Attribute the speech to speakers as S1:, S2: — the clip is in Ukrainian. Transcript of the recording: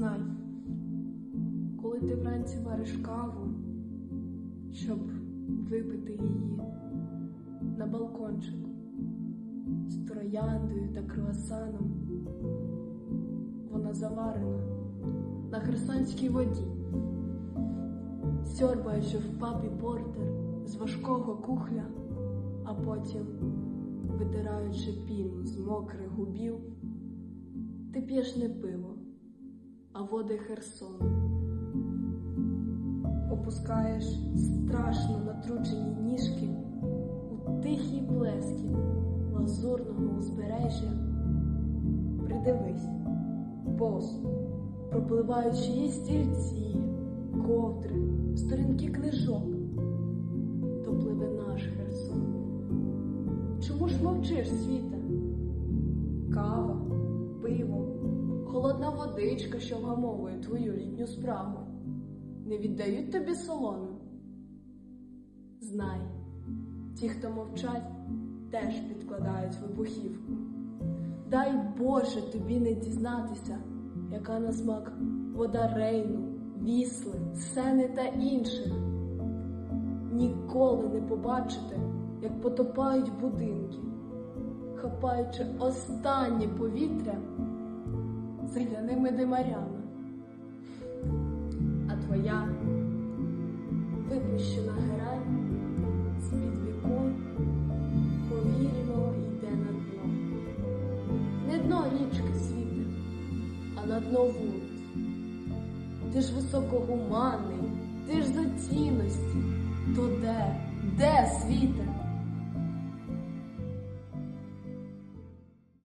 S1: Знай, коли ти вранці вариш каву, щоб випити її на балкончику з трояндою та круасаном, вона заварена на херсонській воді, сьорбаючи в папі портер з важкого кухля, а потім витираючи піну з мокрих губів, ти п'єш не пиво, а води Херсону. Опускаєш страшно натручені ніжки у тихий блескіт лазурного узбережжя. Придивись, бос, пропливаючи її стільці, ковдри, сторінки книжок, то пливе наш Херсон. Чому ж мовчиш, світе? Кава, холодна водичка, що вгамовує твою літню спрагу. Не віддають тобі солону? Знай, ті, хто мовчать, теж підкладають вибухівку. Дай Боже тобі не дізнатися, яка на смак вода Рейну, Вісли, Сени та інших. Ніколи не побачити, як потопають будинки, хапаючи останнє повітря зеляними димарями. А твоя випущена герань з-під вікон повільно йде на дно. Не дно річки світе, а на дно вулиць. Ти ж високогуманний, ти ж за цінності. То де, де світе?